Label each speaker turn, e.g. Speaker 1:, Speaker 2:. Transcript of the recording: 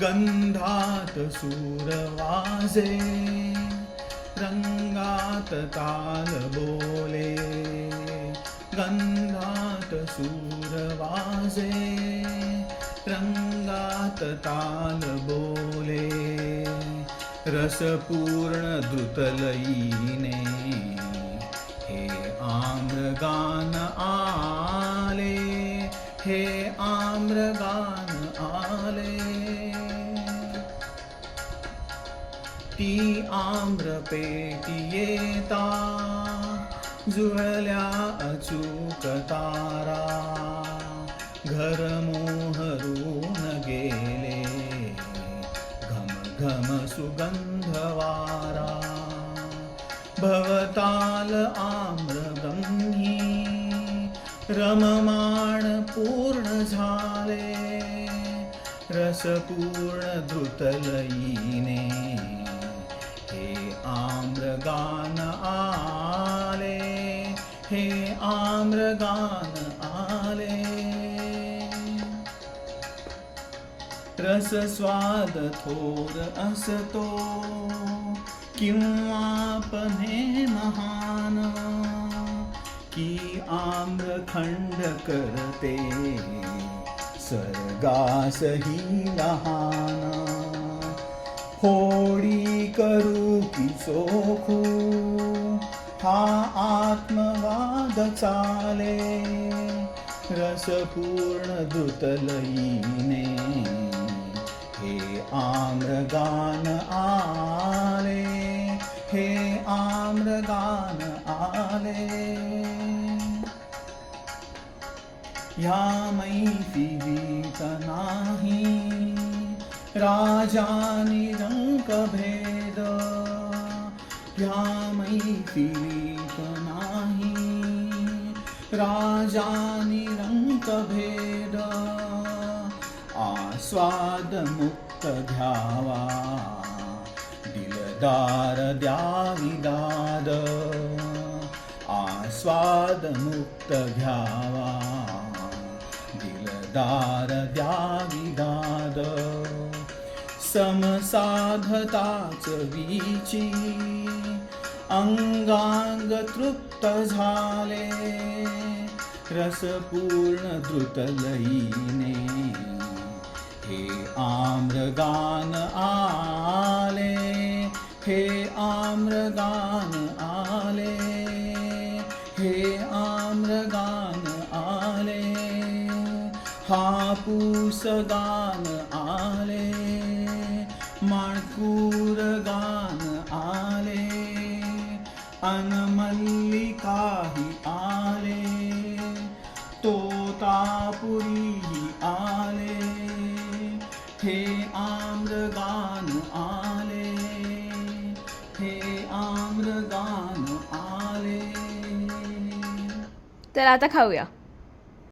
Speaker 1: गंधात सूर वाजे रंगात ताल बोले. गंधात सूर वाजे रंगात ताल बोले. रसपूर्ण द्रुतलयीने हे आम्रगान आ ती आम्रपेटी येता जुळल्या अचूक तारा. घर मोहरून गेले घम घम सुगंध वारा. भवताल आम्रगंधी रममाण पूर्ण झाले. रसपूर्ण द्रुतलयीने आम्रगान आले हे आम्रगान आले. रस स्वाद थोर असतो किंवा पणे महान की आम्रखंड करते स्वर्गासही लहान होडी करू की चोखू? हा आत्मवाद चाले रसपूर्ण दुतलईने. हे आम्रगान आले हे आम्रगान आले. ह्या मैफिलीत नाही रंगभेद या मैफिलीत नाही राजानी रंगभेद आस्वाद मुक्त घ्यावा दिलदार द्यावी दाद आस्वाद मुक्त घ्यावा दिलदार द्यावी दाद समसाधताच वीची। अंगांग तृप्त झाले रसपूर्ण द्रुतलयीने हे आम्रगान आले हे आम्रगान आले हे आम्रगान आले। हापूस गान आले। अनमल्लिकाही आले तोतापुरीही आले हे आम्रगान आले हे आम्रगान आले.
Speaker 2: तर आता खाऊया.